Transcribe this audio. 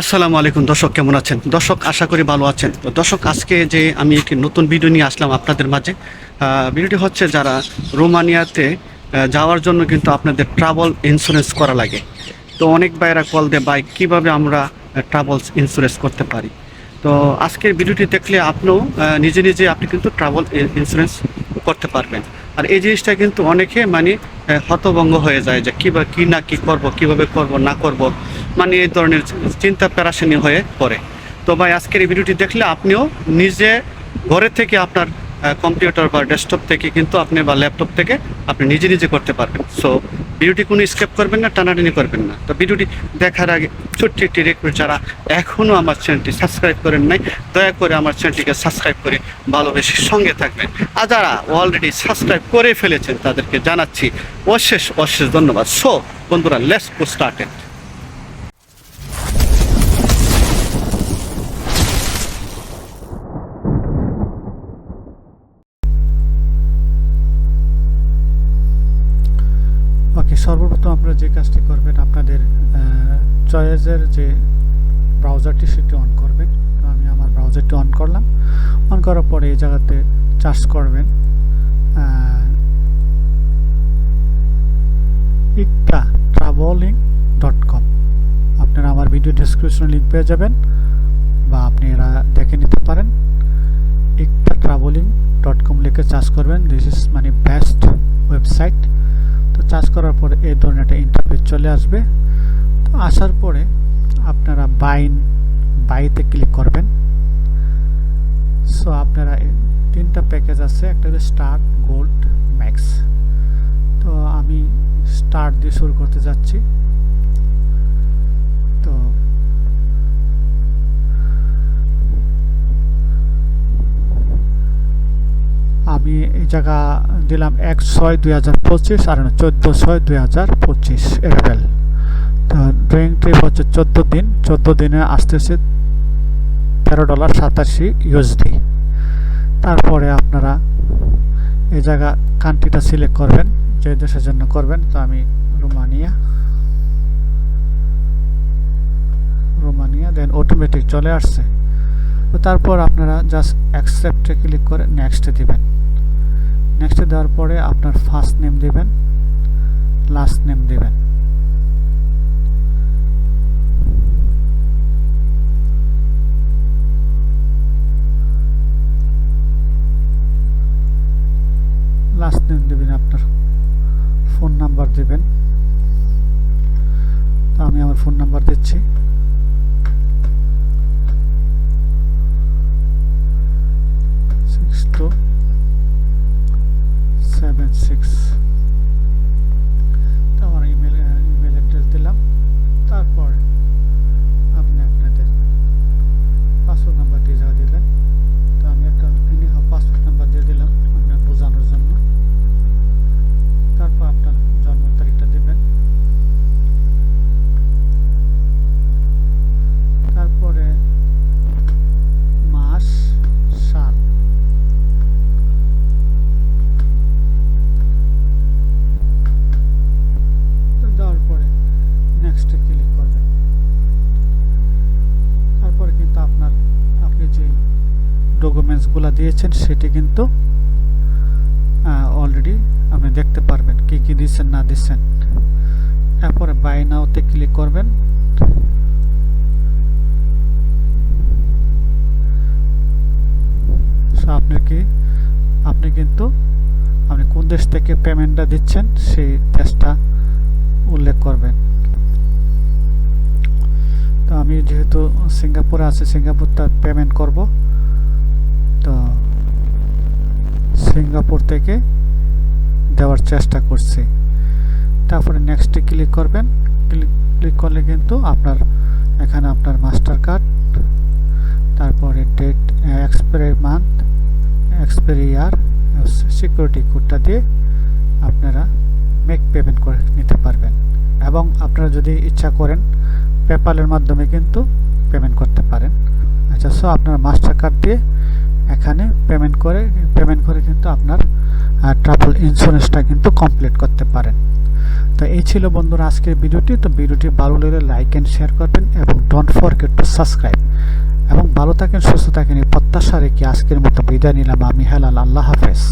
আসসালামু আলাইকুম। দর্শক, কেমন আছেন? দর্শক, আশা করি ভালো আছেন। তো দর্শক, আজকে যে আমি একটি নতুন ভিডিও নিয়ে আসলাম আপনাদের মাঝে ভিডিওটি হচ্ছে যারা রোমানিয়াতে যাওয়ার জন্য কিন্তু আপনাদের ট্রাভেল ইন্স্যুরেন্স করা লাগে। তো অনেক বাইরা কল দেয় বাইক কীভাবে আমরা ট্রাভেলস ইন্স্যুরেন্স করতে পারি? তো আজকের ভিডিওটি দেখলে আপনিও নিজে নিজে আপনি কিন্তু ট্রাভেল ইন্স্যুরেন্স করতে পারবেন। আর এই জিনিসটা কিন্তু অনেকে মানে হতভঙ্গ হয়ে যায় যে কী বা কী না কী করব, কীভাবে করব, না করব। মানে এই ধরনের চিন্তা প্যারাশানি হয়ে পড়ে। তো ভাই, আজকের এই ভিডিওটি দেখলে আপনিও নিজে ঘরে থেকে আপনার কম্পিউটার বা ডেস্কটপ থেকে কিন্তু আপনি বা ল্যাপটপ থেকে আপনি নিজে নিজে করতে পারবেন। সো ভিডিওটি কোনো স্কেপ করবেন না, টানাটানি করবেন না। তো ভিডিওটি দেখার আগে ছোট্ট একটি রিকোয়েস্ট যারা এখনও আমার চ্যানেলটি সাবস্ক্রাইব করেন নাই, দয়া করে আমার চ্যানেলটিকে সাবস্ক্রাইব করে ভালোবেসে সঙ্গে থাকবেন। আর যারা অলরেডি সাবস্ক্রাইব করে ফেলেছেন, তাদেরকে জানাচ্ছি অশেষ অশেষ ধন্যবাদ। সো বন্ধুরা লেটস গো স্টার্টেড সর্বপ্রথম আপনারা যে কাজটি করবেন, আপনাদের চয়েসের যে ব্রাউজারটি সেটি অন করবেন। তো আমি আমার ব্রাউজারটি অন করলাম। অন করার পরে এই জায়গাতে চার্জ করবেন। ইকটা ট্রাভেলিং ডট কম আপনারা আমার ভিডিও ডিসক্রিপশনে লিঙ্ক পেয়ে যাবেন বা আপনি এরা দেখে নিতে পারেন। ইকটা ট্রাভেলিং ডট কম লিখে চার্জ করবেন। দিস ইজ মানে বেস্ট ওয়েবসাইট তো চার্জ করার পরে এই ধরনের একটা ইন্টারফেস চলে আসবে। তো আসার পরে আপনারা বাইন বাইতে ক্লিক করবেন। সো আপনারা তিনটা প্যাকেজ আছে, একটা হলো স্টার গোল্ড ম্যাক্স তো আমি স্টার দিয়ে শুরু করতে যাচ্ছি তো আমি এই জায়গা দিলাম এক ছয় দুই হাজার পঁচিশ আর চোদ্দ ছয় দুই হাজার পঁচিশ এপ্রিল। তো ড্রয়িং ট্রিপ হচ্ছে চোদ্দ দিন। চোদ্দ দিনে আসতেছে তেরো ডলার সাতাশি ইউএসডি তারপরে আপনারা এই জায়গা কান্ট্রিটা সিলেক্ট করবেন, যে দেশের জন্য করবেন। তো আমি রোমানিয়া রোমানিয়া দেন অটোমেটিক চলে আসছে। তো তারপর আপনারা জাস্ট অ্যাকসেপ্টে ক্লিক করে নেক্সটে দিবেন। নেক্সটে দেওয়ার পরে আপনার ফার্স্ট নেম দিবেন লাস্ট নেম দিবেন। লাস্ট নেম দিবেন আপনার ফোন নাম্বার দিবেন। তো আমি আমার ফোন নাম্বার দিচ্ছি সিক্স টু সেভেন সিক্স তো আমার ইমেল ইমেল অ্যাড্রেস দিলাম তারপর আপনি আপনাদের পাসওয়ার্ড নাম্বারটি যা দিলেন তো আমি একটা এনি পাসওয়ার্ড নাম্বার দিয়ে দিলাম আপনার বোঝানোর জন্য তারপর আপনার জন্ম তারিখটা দেবেন তারপরে মাস সাল তো দেওয়ার পরে নেক্সটে ক্লিক করবেন তারপরে কিন্তু আপনার আপনি যে ডকুমেন্টসগুলো দিয়েছেন, সেটি কিন্তু অলরেডি আপনি দেখতে পারবেন কি কি দিচ্ছেন, না দিচ্ছেন। তারপরে বাই নাওতে ক্লিক করবেন। আপনি কি, আপনি কিন্তু, আপনি কোন দেশ থেকে পেমেন্টটা দিচ্ছেন, সেই দেশটা উল্লেখ করবেন। তো আমি যেহেতু সিঙ্গাপুরে আছি, সিঙ্গাপুরটা পেমেন্ট করব। তো সিঙ্গাপুর থেকে দেওয়ার চেষ্টা করছি। তারপরে নেক্সটে ক্লিক করবেন। ক্লিক ক্লিক করলে কিন্তু আপনার, এখানে আপনার মাস্টার কার্ড তারপরে date expiry month expiry year security কোডটা দিয়ে আপনারা মেক পেমেন্ট করে নিতে পারবেন। এবং আপনারা যদি ইচ্ছা করেন পেপালের মাধ্যমে কিন্তু পেমেন্ট করতে পারেন। আচ্ছা সো আপনারা মাস্টার কার্ড দিয়ে এখানে পেমেন্ট করে পেমেন্ট করে কিন্তু আপনার ট্রাভেল ইন্স্যুরেন্সটা কিন্তু কমপ্লিট করতে পারেন। তো এই ছিল বন্ধুরা আজকের ভিডিওটি। তো ভিডিওটি ভালো লাগলে লাইক অ্যান্ড শেয়ার করবেন এবং ডোন্ট ফরগেট টু সাবস্ক্রাইব এবং ভালো থাকেন, সুস্থ থাকেন, এই প্রত্যাশা রেখে আজকের মতো বিদায় নিলাম। আমি হেলাল, আল্লাহ হাফেজ।